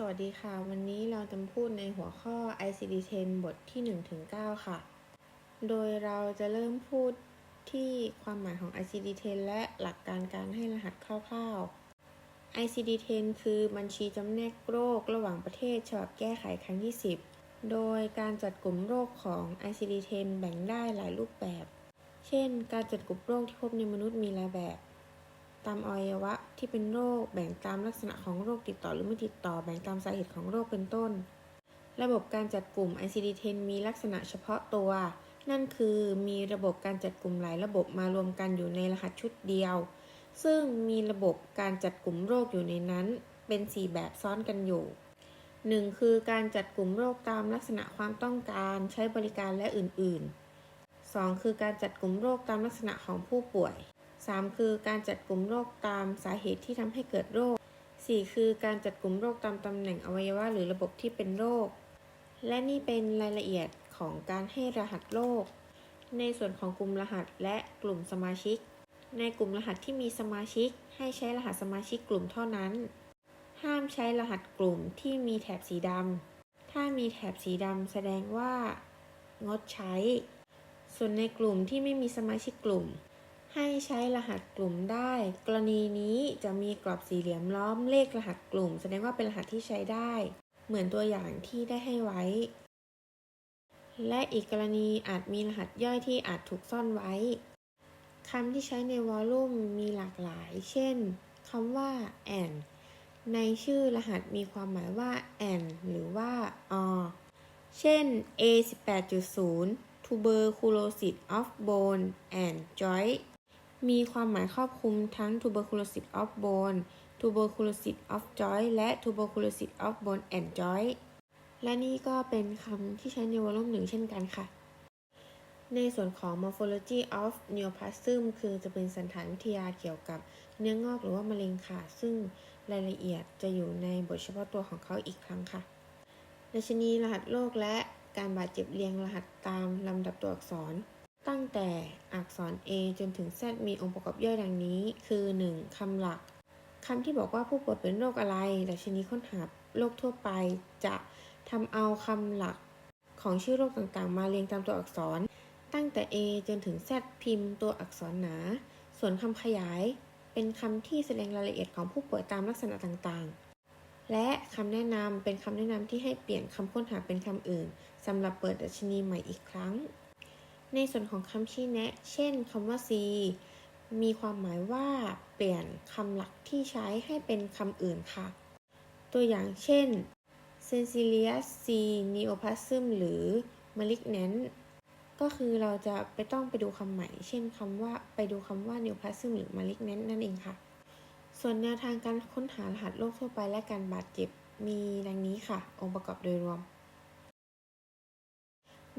สวัสดีค่ะ วันนี้เราจะพูดในหัวข้อ ICD-10 บทที่1ถึง9ค่ะ โดยเราจะเริ่มพูดที่ความหมายของ ICD-10 และหลักการการให้รหัสคร่าวๆ ICD-10 คือบัญชีจำแนกโรคระหว่างประเทศฉบับแก้ไขครั้งที่ 10 โดยการจัดกลุ่มโรคของ ICD-10 แบ่งได้หลายรูปแบบ เช่น การจัดกลุ่มโรคที่พบในมนุษย์มีหลายแบบ ตามอวัยวะที่เป็นโรค แบ่งตามลักษณะของโรคติดต่อหรือไม่ติดต่อ แบ่งตามสาเหตุของโรคเป็นต้น ระบบการจัดกลุ่ม ICD-10 มีลักษณะเฉพาะตัว นั่นคือมีระบบการจัดกลุ่มหลายระบบมารวมกันอยู่ในรหัสชุดเดียว ซึ่งมีระบบการจัดกลุ่มโรคอยู่ในนั้น เป็น 4 แบบซ้อนกันอยู่ 1. คือการจัดกลุ่มโรคตามลักษณะความต้องการใช้บริการและอื่น ๆ 2. คือการจัดกลุ่มโรคตามลักษณะของผู้ป่วย 3. คือการจัดกลุ่มโรคตามสาเหตุที่ทำให้เกิดโรค 4. คือการจัดกลุ่มโรคตามตำแหน่งอวัยวะหรือระบบที่เป็นโรค และนี่เป็นรายละเอียดของการให้รหัสโรค ในส่วนของกลุ่มรหัสและกลุ่มสมาชิก ในกลุ่มรหัสที่มีสมาชิก ให้ใช้รหัสสมาชิกกลุ่มเท่านั้น ห้ามใช้รหัสกลุ่มที่มีแถบสีดำ ถ้ามีแถบสีดำแสดงว่า งดใช้ ส่วนในกลุ่มที่ไม่มีสมาชิกกลุ่ม ให้ใช้รหัสกลุ่มได้ กรณีนี้จะมีกรอบสี่เหลี่ยมล้อมเลขรหัสกลุ่ม แสดงว่าเป็นรหัสที่ใช้ได้ เหมือนตัวอย่างที่ได้ให้ไว้ และอีกกรณีอาจมีรหัสย่อยที่อาจถูกซ่อนไว้คำที่ใช้ในวอลลุ่มมีหลากหลาย เช่นคำว่า and ในชื่อรหัสมีความหมายว่า and หรือว่า or เช่น A 18.0 tuberculosis of bone and joint มีความหมายครอบคลุมทั้ง tuberculosis of bone tuberculosis of joint และ tuberculosis of bone and joint และนี่ก็เป็นคำที่ใช้ในวอลุ่มหนึ่งเช่นกันค่ะ ในส่วนของ morphology of neoplasm คือจะเป็นสันฐานวิทยาเกี่ยวกับเนื้องอกหรือว่ามะเร็งค่ะ ซึ่งรายละเอียดจะอยู่ในบทเฉพาะตัวของเขาอีกครั้งค่ะดัชนีรหัสโรคและการบาดเจ็บเรียงรหัสตามลำดับตัวอักษร ตั้งแต่อักษร A จนถึง Z มีองค์ประกอบย่อยดังนี้ คือ 1. คำหลักคำที่บอกว่าผู้ป่วยเป็นโรคอะไรดัชนีค้นหาโรคทั่วไป จะทำเอาคำหลักของชื่อโรคต่างๆ มาเรียงตามตัวอักษร ตั้งแต่ A จนถึง Z พิมพ์ตัวอักษรหนา ส่วนคำขยาย เป็นคำที่แสดงรายละเอียดของผู้ป่วยตามลักษณะต่างๆ และคำแนะนำเป็นคำแนะนำที่ให้เปลี่ยนคำค้นหาเป็นคำอื่นสำหรับเปิดดัชนีใหม่อีกครั้ง ในส่วนของคำชี้แนะ เช่นคำว่า C มีความหมายว่าเปลี่ยนคำหลักที่ใช้ให้เป็นคำอื่นค่ะ ตัวอย่างเช่น Sensilius C Neoplasm หรือ Malignant ก็คือเราจะไปต้องไปดูคำใหม่ เช่นคำว่าไปดูคำว่า Neoplasm หรือ Malignant นั่นเองค่ะ ส่วนแนวทางการค้นหารหัสโรคทั่วไปและการบาดเจ็บมีดังนี้ค่ะ องค์ประกอบโดยรวม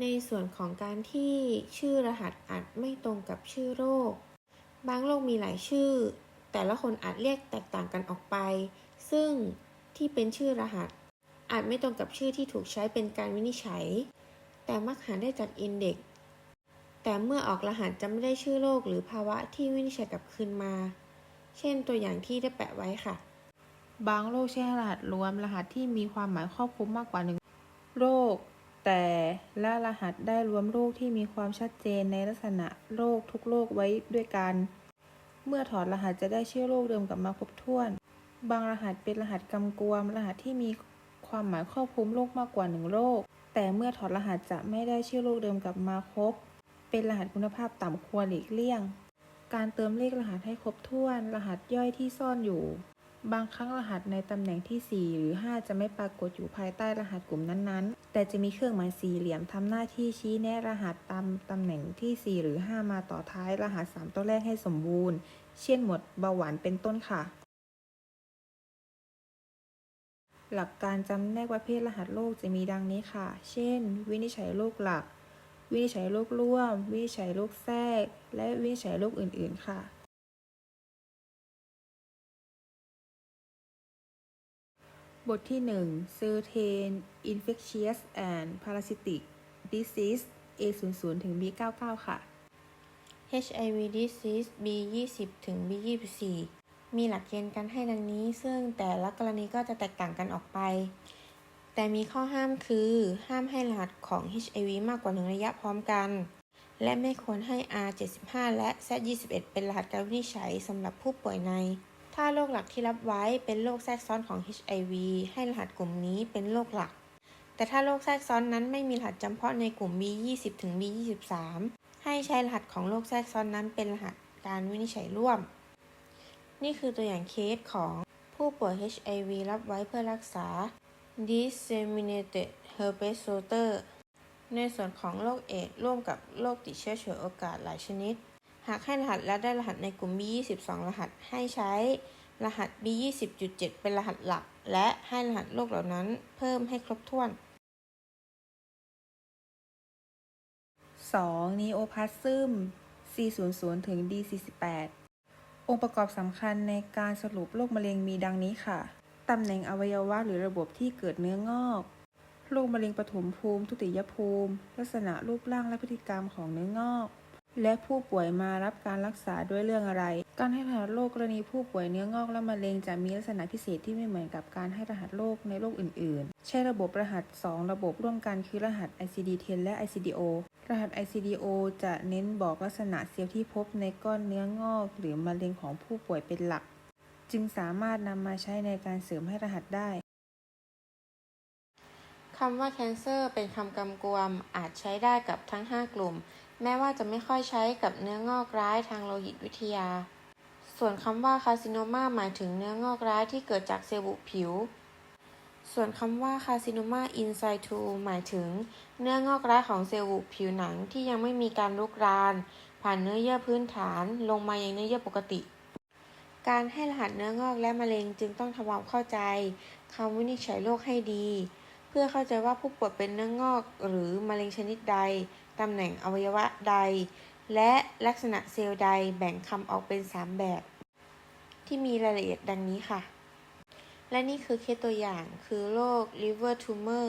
ในส่วนของการที่ชื่อรหัสอาจไม่ตรงกับชื่อโรค บางโรคมีหลายชื่อ แต่ละคนอาจเรียกแตกต่างกันออกไป ซึ่งที่เป็นชื่อรหัส อาจไม่ตรงกับชื่อที่ถูกใช้เป็นการวินิจฉัย แต่มักหาได้จากอินเด็กซ์แต่เมื่อออกรหัสจะไม่ได้ชื่อโรคหรือภาวะที่วินิจฉัยกลับคืนมา เช่นตัวอย่างที่ได้แปะไว้ค่ะ บางโรคใช้รหัสรวมรหัสที่มีความหมายครอบคลุมมากกว่าหนึ่งโรค แต่ละรหัสได้รวมโรคที่มีความชัดเจนในลักษณะโรคทุกโรคไว้ด้วยกัน เมื่อถอดรหัสจะได้ชื่อโรคเดิมกลับมาครบถ้วน บางรหัสเป็นรหัสกำกวม รหัสที่มีความหมายครอบคลุมโรคมากกว่าหนึ่งโรค แต่เมื่อถอดรหัสจะไม่ได้ชื่อโรคเดิมกลับมาครบ เป็นรหัสคุณภาพต่ำควรหลีกเลี่ยง การเติมเลขรหัสให้ครบถ้วน รหัสย่อยที่ซ่อนอยู่ บางครั้งรหัสในตำแหน่งที่ 4 หรือ 5 จะไม่ปรากฏอยู่ภายใต้รหัสกลุ่มนั้นๆ แต่จะมีเครื่องหมายสี่เหลี่ยมทำหน้าที่ชี้แนะรหัสตามตำแหน่งที่ 4 หรือ 5 มาต่อท้ายรหัส 3 ตัวแรกให้สมบูรณ์ เช่นหมวดเบาหวานเป็นต้นค่ะ หลักการจำแนกประเภทรหัสโรคจะมีดังนี้ค่ะ เช่น วินิจฉัยโรคหลัก วินิจฉัยโรคร่วม วินิจฉัยโรคแทรก และวินิจฉัยโรคอื่น ๆ ค่ะ บทที่ 1 Certain Infectious and Parasitic Disease A00 ถึง B99 ค่ะ HIV disease B20 ถึง B24 มีหลักเกณฑ์การให้ดังนี้ ซึ่งแต่ละกรณีก็จะแตกต่างกันออกไป แต่มีข้อห้ามคือห้ามให้รหัสของ HIV มากกว่าหนึ่งระยะพร้อมกัน และไม่ควรให้ R75 และ Z21 เป็นรหัสการวินิจฉัยสำหรับผู้ป่วยใน ถ้าโรคหลักที่รับไว้เป็นโรคแทรกซ้อนของ HIV ให้รหัสกลุ่มนี้เป็นโรคหลัก แต่ถ้าโรคแทรกซ้อนนั้นไม่มีรหัสจำเพาะในกลุ่ม B20 ถึง B23 ให้ใช้รหัสของโรคแทรกซ้อนนั้นเป็นรหัสการวินิจฉัยร่วม นี่คือตัวอย่างเคสของผู้ป่วย HIV รับไว้เพื่อรักษา disseminated herpes zoster ในส่วนของโรคเอดส์ร่วมกับโรคติดเชื้อฉวยโอกาสหลายชนิด หากให้รหัสและได้รหัสในกลุ่ม B22 รหัสให้ใช้รหัส B20.7 เป็นรหัสหลัก และให้รหัสโรคเหล่านั้นเพิ่มให้ครบถ้วน 2. นีโอพลาซึม C00 ถึง D48 องค์ประกอบสำคัญในการสรุปโรคมะเร็งมีดังนี้ค่ะ ตำแหน่งอวัยวะหรือระบบที่เกิดเนื้องอกโรคมะเร็งปฐมภูมิ ทุติยภูมิ ลักษณะรูปร่างและพฤติกรรมของเนื้องอก และผู้ป่วยมารับการรักษาด้วยเรื่องอะไร การให้รหัสโรคกรณีผู้ป่วยเนื้องอกและมะเร็งจะมีลักษณะพิเศษที่ไม่เหมือนกับการให้รหัสโรคในโรคอื่น ๆ ใช้ระบบรหัส 2 ระบบร่วมกันคือรหัส ICD-10 และ ICDO รหัส ICDO จะเน้นบอกลักษณะเซลล์ที่พบในก้อนเนื้องอกหรือมะเร็งของผู้ป่วยเป็นหลัก จึงสามารถนำมาใช้ในการเสริมให้รหัสได้คำว่า cancer เป็นคำกำกวมอาจใช้ได้กับทั้ง 5 กลุ่ม แม้ว่าจะไม่ค่อยใช้กับเนื้องอกร้ายทางโลหิตวิทยา ส่วนคำว่า carcinoma หมายถึงเนื้องอกร้ายที่เกิดจากเซลล์บุผิว ส่วนคำว่า carcinoma in situ หมายถึงเนื้องอกร้ายของเซลล์บุผิวหนังที่ยังไม่มีการลุกราน ผ่านเนื้อเยื่อพื้นฐานลงมายังเนื้อเยื่อปกติการให้รหัสเนื้องอกและมะเร็งจึงต้องทำความเข้าใจคำวินิจฉัยโรคให้ดี เพื่อเข้าใจว่าผู้ป่วยเป็นเนื้องอกหรือมะเร็งชนิดใด ตำแหน่งอวัยวะใด และลักษณะเซลล์ใดแบ่งคำออกเป็น 3 แบบ ที่มีรายละเอียดดังนี้ค่ะ และนี่คือเคสตัวอย่างคือโรค liver tumor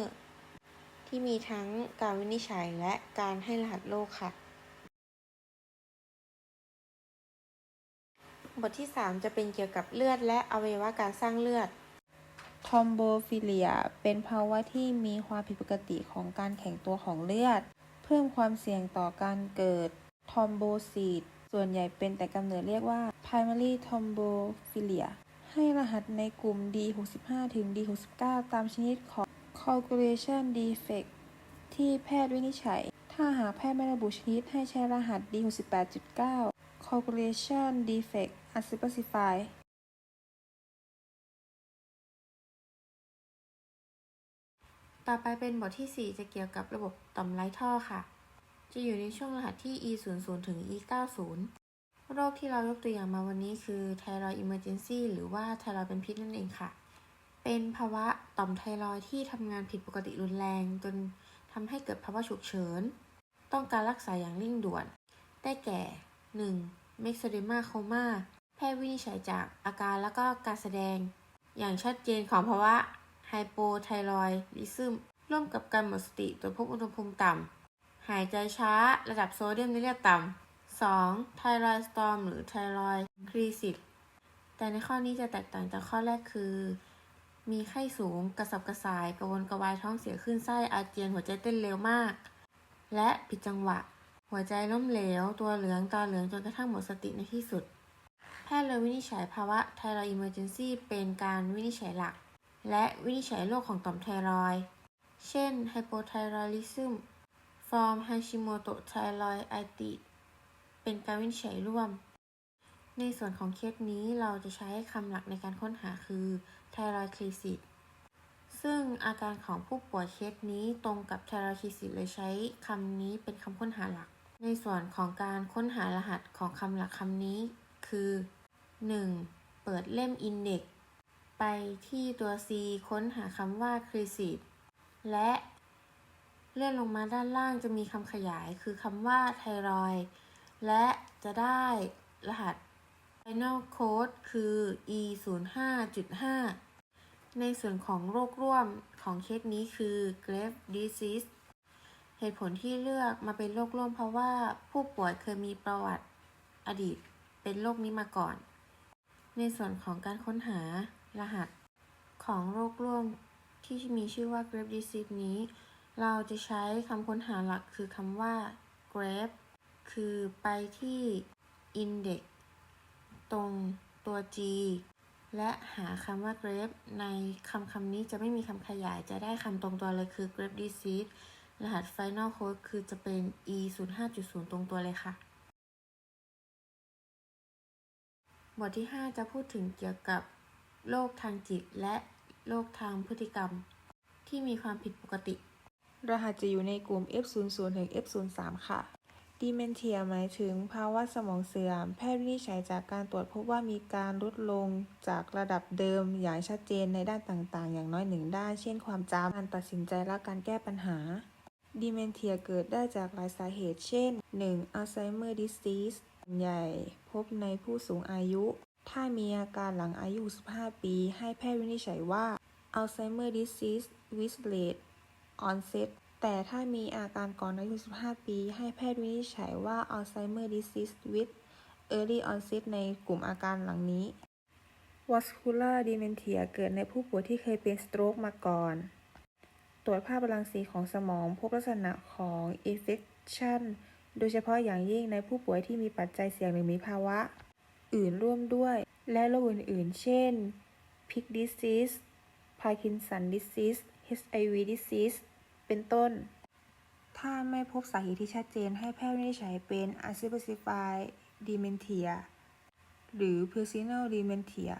ที่มีทั้งการวินิจฉัยและการให้รหัสโรคค่ะ บทที่ 3 จะเป็นเกี่ยวกับเลือดและอวัยวะการสร้างเลือดทอมโบฟิเลียเป็นภาวะที่มีความผิดปกติของการแข็งตัวของเลือด พิ่มความเสี่ยงต่อการเกิดทอมโบซีดส่วนใหญ่เป็นแต่กำเนิดเรียกว่า primary thrombophilia ให้รหัสในกลุ่ม D65 ถึง D69 ตามชนิดของ coagulation defect ที่แพทย์วินิจฉัย ถ้าหากแพทย์ไม่ระบุชนิดให้ใช้รหัส D68.9 coagulation defect unspecified ต่อไปเป็นบทที่ 4 จะเกี่ยวกับระบบต่อมไร้ท่อค่ะ จะอยู่ในช่วงรหัสที่ E 0 0ถึง E 9 0โรคที่เรายกตัวอย่างมาวันนี้คือไทรอยด์ emergency หรือว่าไทรอยด์เป็นพิษนั่นเองค่ะ เป็นภาวะต่อมไทรอยด์ที่ทำงานผิดปกติรุนแรง จนทำให้เกิดภาวะฉุกเฉิน ต้องการรักษาอย่างเร่งด่วน ได้แก่ 1. เม็กโซเดมาโคมาแพทย์วินิจฉัยจากอาการแล้วก็การแสดง อย่างชัดเจนของภาวะ ไฮโปไทรอยดิซึมร่วมกับการหมดสติโดยพบอุณหภูมิต่ำ หายใจช้า ระดับโซเดียมในเลือดต่ำ 2. ไทรอยสตอมหรือไทรอยครีซิตแต่ในข้อนี้จะแตกต่างจากข้อแรกคือ มีไข้สูง กระสับกระส่าย กระวนกระวายท้องเสียขึ้นไส้อาเจียนหัวใจเต้นเร็วมาก และผิดจังหวะ หัวใจล้มเหลว ตัวเหลืองตาเหลืองจนกระทั่งหมดสติในที่สุด แพทย์เลยวินิจฉัยภาวะไทรอยด์ emergency เป็นการวินิจฉัยหลัก และวินิจฉัยโรคของต่อมไทรอยด์เช่น hypothyroidism from Hashimoto thyroiditis เป็นการวินิจฉัยร่วม ในส่วนของเคสนี้เราจะใช้คำหลักในการค้นหาคือ thyroid crisis ซึ่งอาการของผู้ป่วยเคสนี้ตรงกับ thyroid crisis เลยใช้คำนี้เป็นคำค้นหาหลัก ในส่วนของการค้นหารหัสของคำหลักคำนี้คือ 1. เปิดเล่ม index ไปที่ตัว C ค้นหาคำว่า crisis และเลื่อนลงมาด้านล่างจะมีคำขยายคือคำว่าไทรอยและจะได้รหัส final code คือ e 0 5 5 ในส่วนของโรคร่วมของเคสนี้คือ grave disease เหตุผลที่เลือกมาเป็นโรคร่วมเพราะว่าผู้ป่วยเคยมีประวัติอดีตเป็นโรคนี้มาก่อน ในส่วนของการค้นหา รหัสของโรคร่วมที่มีชื่อว่า Grape disease นี้ เราจะใช้คำค้นหาหลักคือคำว่า Grape คือไปที่ index ตรงตัว G และหาคำว่า grape ในคำคำนี้จะไม่มีคำขยายจะได้คำตรงตัวเลยคือ grape disease รหัส final code คือจะเป็น e 0 5 0 ตรงตัวเลยค่ะ บทที่ 5 จะพูดถึงเกี่ยวกับ โรคทางจิตและโรคทางพฤติกรรม ที่มีความผิดปกติ รหัสจะอยู่ในกลุ่ม F00 ถึง F03 ค่ะ Dementia หมายถึงภาวะสมองเสื่อม แพทย์วินิจฉัยจากการตรวจพบว่ามีการลดลงจากระดับเดิมอย่างชัดเจนในด้านต่างๆ อย่างน้อยหนึ่งด้าน เช่นความจำการตัดสินใจและการแก้ปัญหา Dementia เกิดได้จากหลายสาเหตุ เช่น 1. Alzheimer disease ส่วนใหญ่พบในผู้สูงอายุ ถ้ามีอาการหลังอายุ 15 ปี ให้แพทย์วินิจฉัยว่า Alzheimer disease with late onset แต่ถ้ามีอาการก่อนอายุ 15 ปี ให้แพทย์วินิจฉัยว่า Alzheimer disease with early onset ในกลุ่มอาการหลังนี้ Vascular dementia เกิดในผู้ป่วยที่เคยเป็น stroke มาก่อน ตรวจภาพรังสีของสมองพบลักษณะของ infection โดยเฉพาะอย่างยิ่งในผู้ป่วยที่มีปัจจัยเสี่ยงหรือมีภาวะ อื่นร่วมด้วย และโรคอื่นๆ เช่น Pick disease Parkinson disease HIV disease เป็นต้น ถ้าไม่พบสาเหตุที่ชัดเจนให้แพทย์วินิจฉัยเป็น unspecified dementia หรือ personal dementia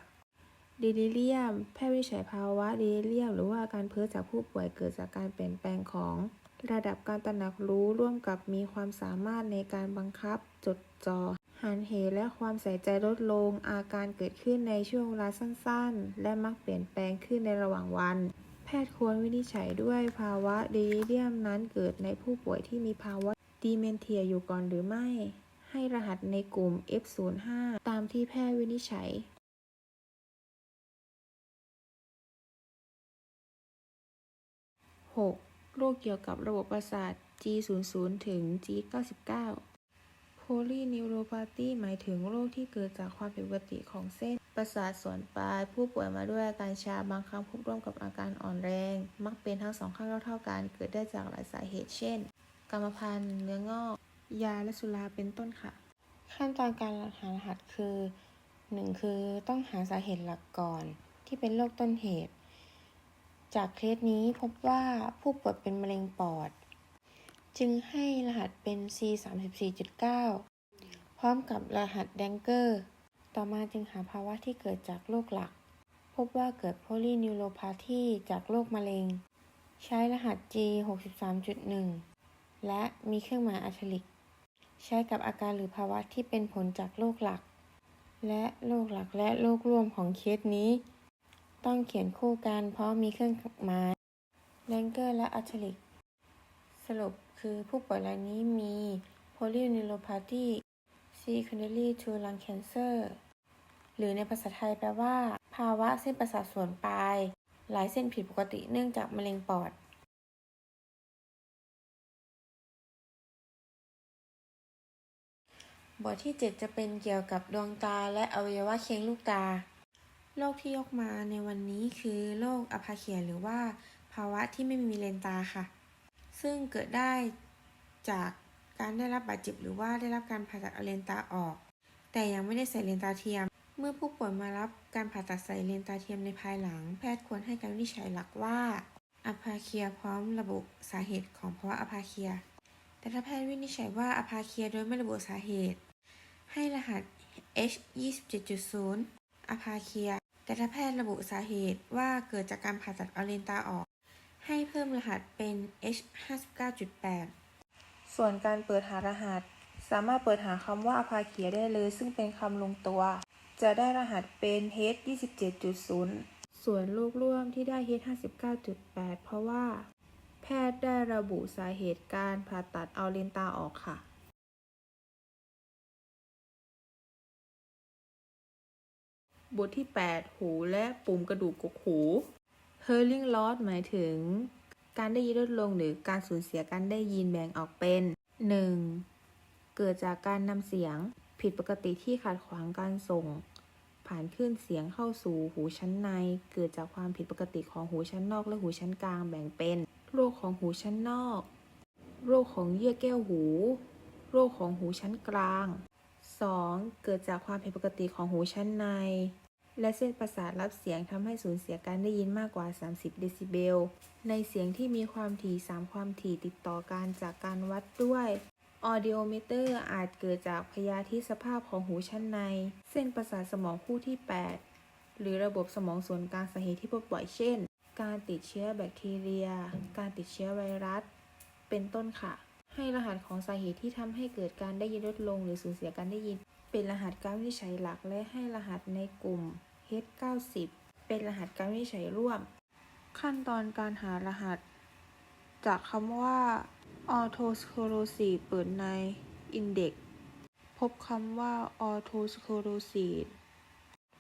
ดีลิเลียมแพทย์วินิจฉัยภาวะดีลิเลียมหรือว่าอาการเพ้อจากผู้ป่วยเกิดจากการเปลี่ยนแปลงของระดับการตระหนักรู้ร่วมกับมีความสามารถในการบังคับจดจ่อ หันเหและความใส่ใจลดลง อาการเกิดขึ้นในช่วงเวลาสั้นๆ และมักเปลี่ยนแปลงขึ้นในระหว่างวัน แพทย์ควรวินิจฉัยด้วยภาวะดีเลียมนั้นเกิดในผู้ป่วยที่มีภาวะดีเมนเทียอยู่ก่อนหรือไม่ ให้รหัสในกลุ่ม F05 ตามที่แพทย์วินิจฉัย 6. โรคเกี่ยวกับระบบประสาท G00 ถึง G99 Polyneuropathy หมายถึงโรคที่เกิดจากความผิดปกติของเส้น ประสาทส่วนปลาย ผู้ป่วยมาด้วยอาการชาบางครั้งพบร่วมกับอาการอ่อนแรง มักเป็นทั้งสองข้างเท่าๆกัน เกิดได้จากหลายสาเหตุ เช่น กรรมพันธุ์ เนื้องอก ยาและสุราเป็นต้นค่ะ ขั้นตอนการหารหัสคือ 1. คือต้องหาสาเหตุหลักก่อน ที่เป็นโรคต้นเหตุ จากเคสนี้พบว่าผู้ป่วยเป็นมะเร็งปอด จึงให้รหัสเป็น C 3 4 9 พร้อมกับรหัสแดงเกอร์ ต่อมาจึงหาภาวะที่เกิดจากโรคหลัก พบว่าเกิดโพลีนิวโรพาธีจากโรคมะเร็ง ใช้รหัส G 6 3 1 และมีเครื่องหมายอัลทลิก ใช้กับอาการหรือภาวะที่เป็นผลจากโรคหลัก และโรคหลักและโรคร่วมของเคสนี้ ต้องเขียนคู่กันเพราะมีเครื่องหมายแรงเกอร์และอัลทลิก สรุป คือผู้ป่วยรายนี้มี polyneuropathy secondary to lung cancer หรือในภาษาไทยแปลว่า ภาวะเส้นประสาทส่วนปลาย หลายเส้นผิดปกติเนื่องจากมะเร็งปอดบทที่ 7 จะเป็นเกี่ยวกับดวงตาและอวัยวะเคียงลูกตา โรคที่ยกมาในวันนี้คือโรคอะพาเคียหรือว่าภาวะที่ไม่มีเลนตาค่ะ ซึ่งเกิดได้จากการได้รับบาดเจ็บหรือว่าได้รับการผ่าตัดเอาเลนตาออก แต่ยังไม่ได้ใส่เลนตาเทียม เมื่อผู้ป่วยมารับการผ่าตัดใส่เลนตาเทียมในภายหลัง แพทย์ควรให้การวินิจฉัยหลักว่าอพาเคียพร้อมระบุสาเหตุของภาวะอพาเคีย แต่ถ้าแพทย์วินิจฉัยว่าอพาเคียโดยไม่ระบุสาเหตุ ให้รหัส H 27.0อพาเคีย แต่ถ้าแพทย์ระบุสาเหตุว่าเกิดจากการผ่าตัดเอาเลนตาออก ให้เพิ่มรหัสเป็น H 59.8 ส่วนการเปิดหารหัส สามารถเปิดหาคำว่าอภาเขียได้เลย ซึ่งเป็นคำลงตัว จะได้รหัสเป็น H 27.0 ส่วนลูกร่วมที่ได้ H 59.8 เพราะว่า แพทย์ได้ระบุสาเหตุการผ่าตัดเอาเลนตาออกค่ะบทที่ 8 หูและปุ่มกระดูกกกหู Hearing loss หมายถึง การได้ยินลดลงหรือการสูญเสียการได้ยินแบ่งออกเป็น 1. เกิดจากการนำเสียงผิดปกติที่ขัดขวางการส่ง ผ่านคลื่นเสียงเข้าสู่หูชั้นใน เกิดจากความผิดปกติของหูชั้นนอกและหูชั้นกลางแบ่งเป็น โรคของหูชั้นนอก โรคของเยื่อแก้วหู โรคของหูชั้นกลาง 2. เกิดจากความผิดปกติของหูชั้นใน และเส้นประสาทรับเสียงทำให้สูญเสียการได้ยินมากกว่า 30 เดซิเบล ในเสียงที่มีความถี่ 3 ความถี่ติดต่อกันจากการวัดด้วยออดิโอมิเตอร์อาจเกิดจากพยาธิสภาพของหูชั้นใน เส้นประสาทสมองคู่ที่ 8 หรือระบบสมองส่วนกลางสาเหตุที่พบบ่อยเช่น การติดเชื้อแบคทีเรีย การติดเชื้อไวรัส เป็นต้นค่ะ ให้รหัสของสาเหตุที่ทำให้เกิดการได้ยินลดลงหรือสูญเสียการได้ยิน เป็นรหัสการวินิจฉัยหลักและให้รหัสในกลุ่ม H90 เป็นรหัสการวินิจฉัยร่วม ขั้นตอนการหารหัส จากคำว่า autosclerosis เปิดใน index พบคำว่า autosclerosis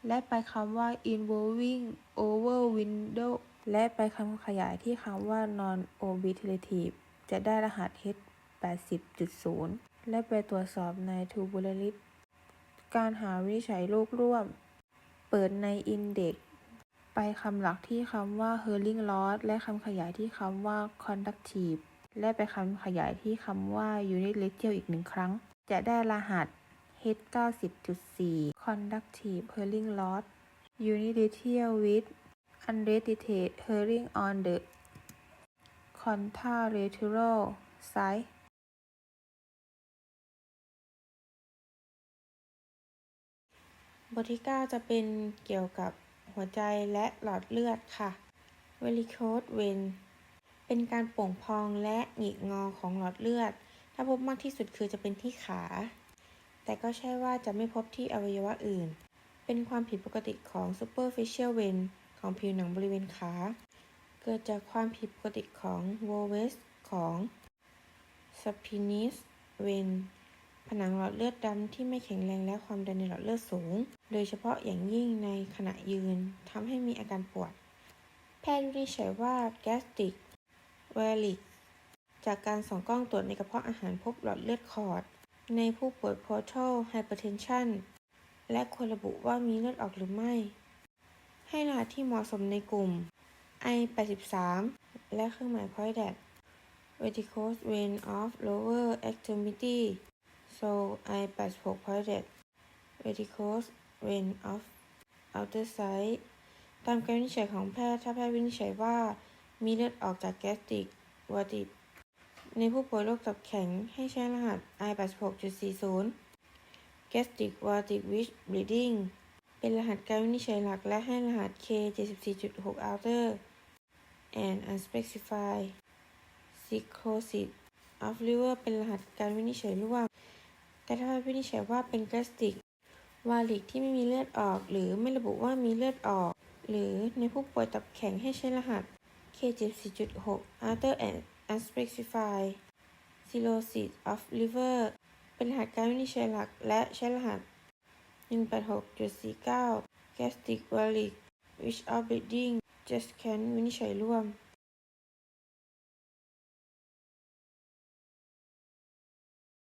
และไปคำว่า involving over window และไปคำขยายที่คำว่า non obliterative จะได้รหัส H80.0 และไปตรวจสอบใน Tubular การหาวินิจฉัยโรคร่วม เปิดใน index ไปคำหลักที่คำว่า hearing loss และคำขยายที่คำว่า conductive และไปคำขยายที่คำว่า unit radial อีกหนึ่งครั้ง จะได้รหัส H90.4 conductive hearing loss unit radial with unrestricted hearing on the contralateral side บทที่ 9 จะเป็นเกี่ยวกับหัวใจและหลอดเลือดค่ะ varicose vein เป็นการโป่งพองและหงิกงอของหลอดเลือด ถ้าพบมากที่สุดคือจะเป็นที่ขา แต่ก็ใช่ว่าจะไม่พบที่อวัยวะอื่น เป็นความผิดปกติของ superficial vein ของผิวหนังบริเวณขา เกิดจากความผิดปกติของ volves ของ spinous vein ผนังหลอดเลือดดำที่ไม่แข็งแรงและความดันในหลอดเลือดสูง โดยเฉพาะอย่างยิ่งในขณะยืนทำให้มีอาการปวด แพทย์วินิจฉัยว่า gastric v a r i c จากการส่องกล้องตรวจในกระเพาะอาหารพบหลอดเลือดขอด ในผู้ป่วย portal hypertension และควรระบุว่ามีเลือดออกหรือไม่ ให้รหัสที่เหมาะสมในกลุ่ม I83 และเครื่องหมาย point at verticose vein of lower extremity so I86 pointed verticose vein of outer side ตามการวินิจฉัยของแพทย์ ถ้าแพทย์วินิจฉัยว่า มีเลือดออกจากแกสติกวาติดในผู้ป่วยโรคตับแข็งให้ใช้รหัส I86.40 gastric vatic with bleeding เป็นรหัสการวินิจฉัยหลักและให้รหัส K74.6 outer and unspecified cirrhosis of liver เป็นรหัสการวินิจฉัยร่วม แต่ถ้าวินิจฉัยว่าเป็น gastric วาลิกที่ไม่มีเลือดออก หรือไม่ระบุว่ามีเลือดออก หรือในผู้ป่วยตับแข็งให้ใช้รหัส K74.6 Other and unspecified cirrhosis of liver เป็นรหัสการวินิจฉัยหลักและใช้รหัส 186.49 gastric varic which of bleeding just can วินิจฉัยร่วม